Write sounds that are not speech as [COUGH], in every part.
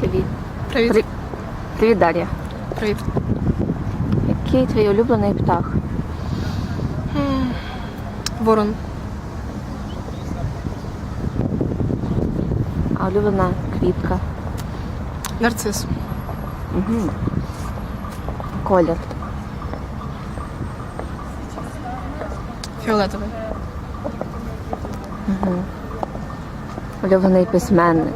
Привіт. Привіт. При- Привіт, Дар'я. Привіт. Який твій улюблений птах? Ворон. А улюблена квітка? Нарцис. Угу. Колір. Фіолетовий. Угу. Улюблений письменник.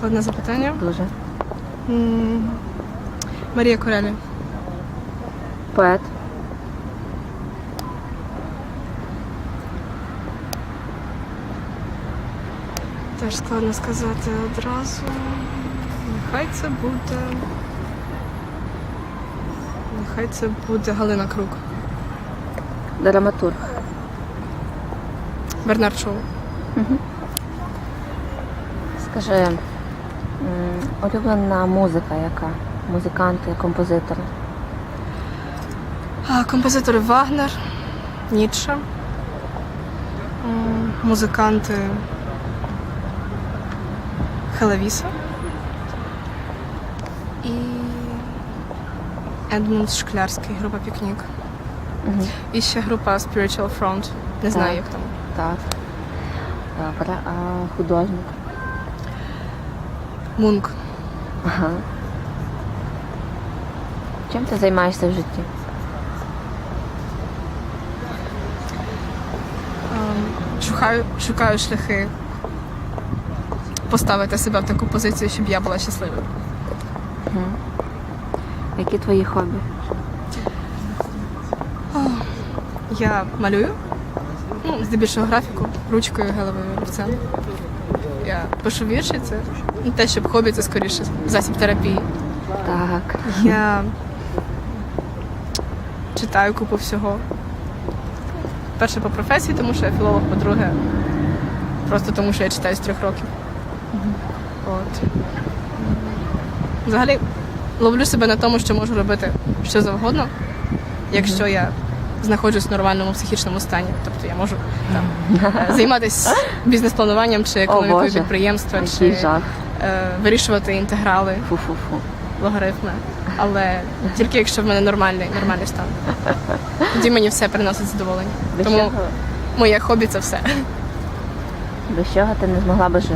Складне запитання. Дуже. М, Марія Корелі. Поет. Теж складно сказати одразу. Нехай це буде. Нехай це буде Галина Крук. Драматург. Бернард Шоу. Скажи, улюблена музика яка? Музиканти, композитори. А, композитори Вагнер, Ніцше. Музиканти Хелавіса. І Едмунд Шклярський, група Пікнік. Угу. І ще група Spiritual Front. Не знаю, як там. Так. Добре. А художник? Мунк. Ага. Чим ти займаєшся в житті? Ем, Шукаю, шукаю шляхи поставити себе в таку позицію, щоб я була щасливою. Які твої хобі? Я малюю, ну, здебільшого графіку, ручкою, гелевою олівцем. Я пишу вірші, це те, щоб хобі, це скоріше засіб терапії. Так. Я читаю купу всього. Перше по професії, тому що я філолог, по-друге, просто тому що я читаю з трьох років. От. Взагалі ловлю себе на тому, що можу робити що завгодно, якщо я знаходжусь в нормальному психічному стані. Тобто я можу там е, займатися [LAUGHS] бізнес-плануванням чи економікою підприємства, чи жах. Е, вирішувати інтеграли Фу-фу-фу. логарифми, але тільки якщо в мене нормальний, нормальний стан. Тоді мені все приносить задоволення. Без, Тому чого, моє хобі це все. без чого ти не змогла би жити?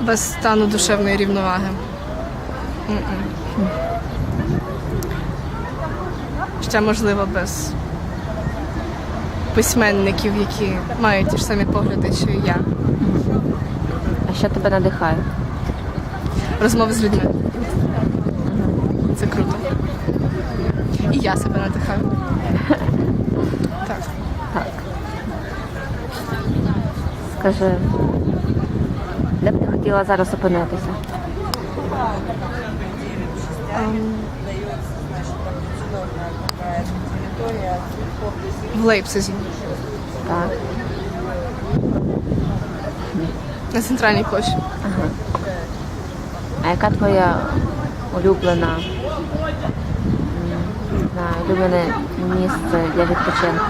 Без стану душевної рівноваги. М-м. Ще можливо без письменників, які мають ті ж самі погляди, що і я. А що тебе надихає? Розмови з людьми. Це круто. І я себе надихаю. [LAUGHS] Так. Так. Скажи, де б ти хотіла зараз опинитися? В Лейпцизі. Так. На центральній площі. А яка твоя улюблена, не знаю, улюблене місце для відпочинку?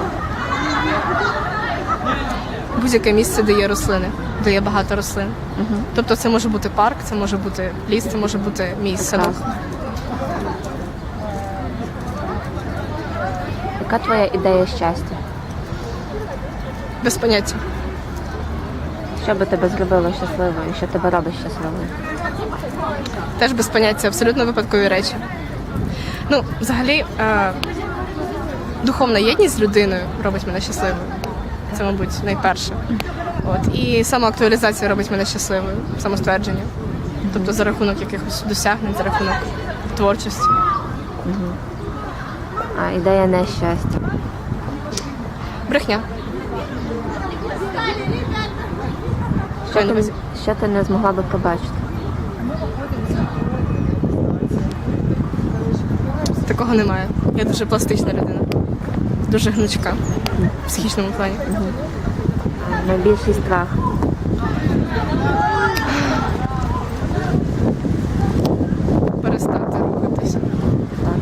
Будь-яке місце, де є рослини, де є багато рослин. Тобто це може бути парк, це може бути ліс, це може бути мій садок. Яка твоя ідея щастя? Без поняття. Що би тебе зробило щасливою що тебе робить щасливою? Теж без поняття, абсолютно випадкові речі. Ну, взагалі, е, духовна єдність з людиною робить мене щасливою. Це, мабуть, найперше. От. І самоактуалізація робить мене щасливою, самоствердження. Тобто за рахунок якихось досягнень, за рахунок творчості. А ідея нещастя. Брехня. Що ти, що ти не змогла би побачити? Такого немає. Я дуже пластична людина. Дуже гнучка в психічному плані. Найбільший страх. Перестати рухатися. Так.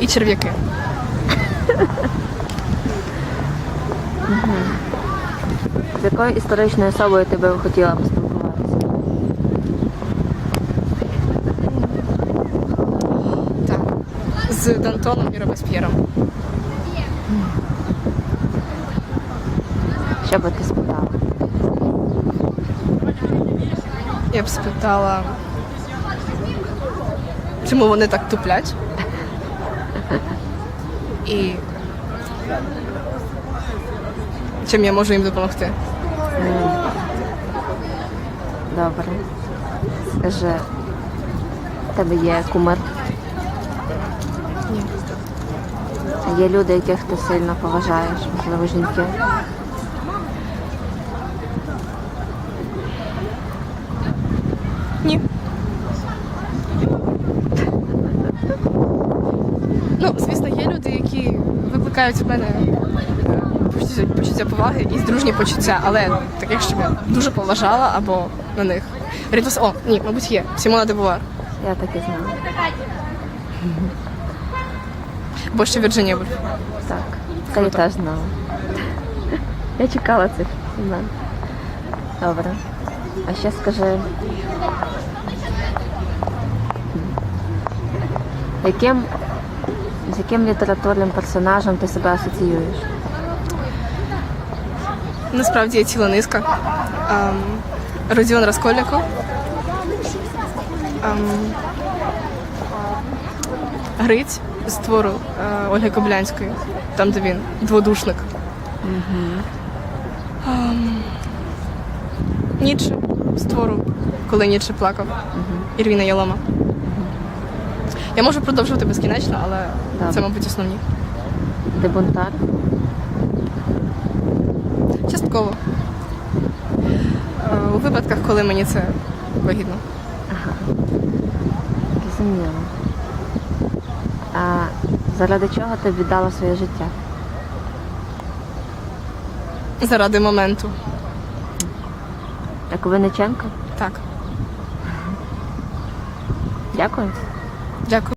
і черв'яки. З якою історичною особою ти би хотіла поспілкуватися? Так. З Дантоном і Робесп'єром. Що би ти спитала? Я б спитала, чому вони так туплять? І чим я можу їм допомогти? Добре. Скажи, в тебе є кумир? Ні. Є люди, яких ти сильно поважаєш, можливо, жінки. Ні. Ну, звісно, є люди, які викликають у мене е, почуття, поваги і дружні почуття, але таких, щоб я дуже поважала або на них. Рідус, о, ні, мабуть, є. Сімона Девуар. Я так і знала. Або ще Вірджинія Вульф. Так. Та я теж знала. Я чекала цих імен. Добре. А ще скажи. Яким, з яким літературним персонажем ти себе асоціюєш? Насправді є ціла низка. Ем, Родіон Раскольников. Ем, Гриць з твору е, Ольги Коблянської, там, де він дводушник. Ем, Ніцше з твору, коли Ніцше плакав. Ірвіна Ялома. Я можу продовжувати безкінечно, але Добре. це, мабуть, основні. Ти бунтар? Частково. Е, У випадках, коли мені це вигідно. Зрозуміло. А заради чого ти віддала своє життя? Заради моменту. Як Винниченко? Так. Дякую. Дякую.